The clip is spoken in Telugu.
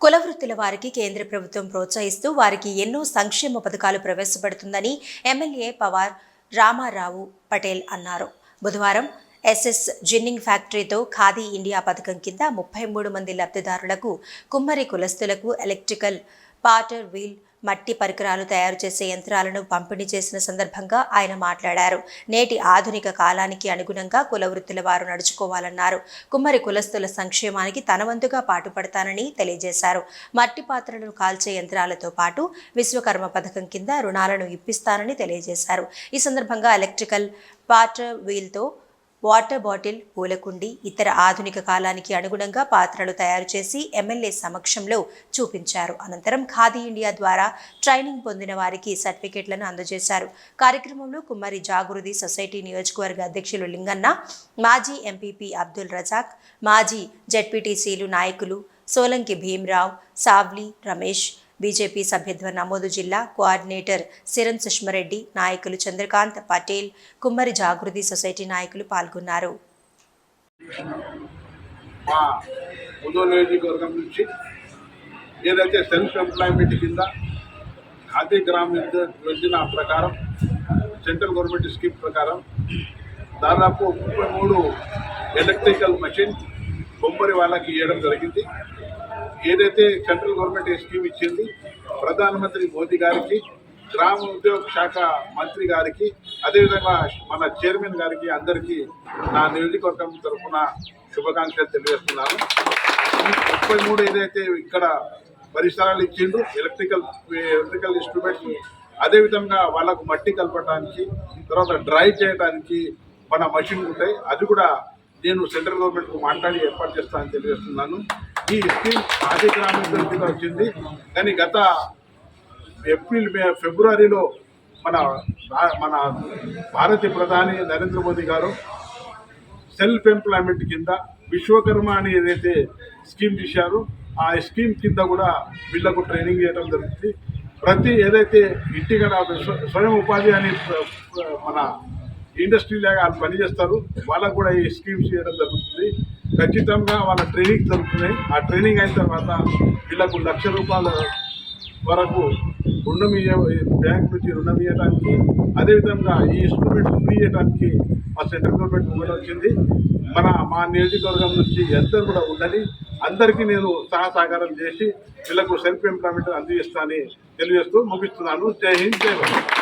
కుల వృత్తుల వారికి కేంద్ర ప్రభుత్వం ప్రోత్సహిస్తూ వారికి ఎన్నో సంక్షేమ పథకాలు ప్రవేశపెడుతుందని ఎమ్మెల్యే పవార్ రామారావు పటేల్ అన్నారు. బుధవారం ఎస్ఎస్ జిన్నింగ్ ఫ్యాక్టరీతో ఖాదీ ఇండియా పథకం కింద ముప్పై మూడు మంది లబ్ధిదారులకు కుమ్మరి కులస్తులకు ఎలక్ట్రికల్ పాటర్ వీల్ మట్టి పరికరాలు తయారు చేసే యంత్రాలను పంపిణీ చేసిన సందర్భంగా ఆయన మాట్లాడారు. నేటి ఆధునిక కాలానికి అనుగుణంగా కుల వృత్తుల వారు నడుచుకోవాలన్నారు. కుమ్మరి కులస్తుల సంక్షేమానికి తనవంతుగా పాటుపడతానని తెలియజేశారు. మట్టి పాత్రలను కాల్చే యంత్రాలతో పాటు విశ్వకర్మ పథకం కింద రుణాలను ఇప్పిస్తానని తెలియజేశారు. ఈ సందర్భంగా ఎలక్ట్రికల్ పాటర్ వీల్తో వాటర్ బాటిల్ పూలకుండి ఇతర ఆధునిక కాలానికి అనుగుణంగా పాత్రలు తయారు చేసి ఎమ్మెల్యే సమక్షంలో చూపించారు. అనంతరం ఖాదీ ఇండియా ద్వారా ట్రైనింగ్ పొందిన వారికి సర్టిఫికెట్లను అందజేశారు. కార్యక్రమంలో కుమ్మరి జాగృతి సొసైటీ నియోజకవర్గ అధ్యక్షులు లింగన్న మాజీ ఎంపీపీ అబ్దుల్ రజాక్ మాజీ జడ్పీటీసీలు నాయకులు సోలంకి భీమ్రావ్ సావ్లి రమేష్ బీజేపీ సభ్యత్వ నమోదు జిల్లా కోఆర్డినేటర్ సిరం సుష్మారెడ్డి నాయకులు చంద్రకాంత్ పటేల్ కుమ్మరి జాగృతి సొసైటీ నాయకులు పాల్గొన్నారు. ఏదైతే సెల్ఫ్ ఎంప్లాయ్మెంట్ కింద ఖాదీ గ్రామ్ యోజన ప్రకారం సెంట్రల్ గవర్నమెంట్ స్కీమ్ ప్రకారం దాదాపు ముప్పై మూడు ఎలక్ట్రికల్ మెషిన్ కొమ్మరి వాళ్ళకి ఇవ్వడం జరిగింది. ఏదైతే సెంట్రల్ గవర్నమెంట్ స్కీమ్ ఇచ్చింది ప్రధానమంత్రి మోదీ గారికి గ్రామ ఉద్యోగ శాఖ మంత్రి గారికి అదేవిధంగా మన చైర్మన్ గారికి అందరికీ నా నియోజకవర్గం తరఫున శుభాకాంక్షలు తెలియజేస్తున్నాను. ముప్పై మూడు ఏదైతే ఇక్కడ పరిసరాలు ఇచ్చిండ్రు ఎలక్ట్రికల్ ఎలక్ట్రికల్ ఇన్స్ట్రుమెంట్స్ అదేవిధంగా వాళ్ళకు మట్టి కలపడానికి తర్వాత డ్రై చేయడానికి మన మషిన్లు ఉంటాయి. అది కూడా నేను సెంట్రల్ గవర్నమెంట్కు మాట్లాడి ఏర్పాటు చేస్తానని తెలియజేస్తున్నాను. ఈ స్కీమ్ ఆది గ్రామీణ కింద వచ్చింది. కానీ గత ఏప్రిల్ మే ఫిబ్రవరిలో మన మన భారతీయ ప్రధాని నరేంద్ర మోదీ గారు సెల్ఫ్ ఎంప్లాయ్మెంట్ కింద విశ్వకర్మ అని ఏదైతే స్కీమ్ తీశారో ఆ స్కీమ్ కింద కూడా వీళ్ళకు ట్రైనింగ్ చేయడం జరుగుతుంది ప్రతి ఏదైతే ఇంటికడ స్వయం ఉపాధి అని మన ఇండస్ట్రీ లాగా వాళ్ళు పనిచేస్తారు వాళ్ళకు కూడా ఈ స్కీమ్స్ చేయడం జరుగుతుంది. ఖచ్చితంగా వాళ్ళ ట్రైనింగ్ జరుగుతున్నాయి ఆ ట్రైనింగ్ అయిన తర్వాత వీళ్ళకు లక్ష రూపాయల వరకు రుణం ఇయ్య బ్యాంక్ నుంచి రుణం ఇవ్వడానికి అదేవిధంగా ఈ స్టూడెంట్స్ ఫ్రీ ఇవ్వడానికి మా సెంట్రల్ గవర్నమెంట్ ముందు వచ్చింది. మన మా నియోజకవర్గం నుంచి అందరూ కూడా ఉండాలి. అందరికీ నేను సహా సహకారం చేసి వీళ్ళకు సెల్ఫ్ ఎంప్లాయ్మెంట్ అందజేస్తానని తెలియజేస్తూ ముగిస్తున్నాను. జై హింద్ జై భారత్.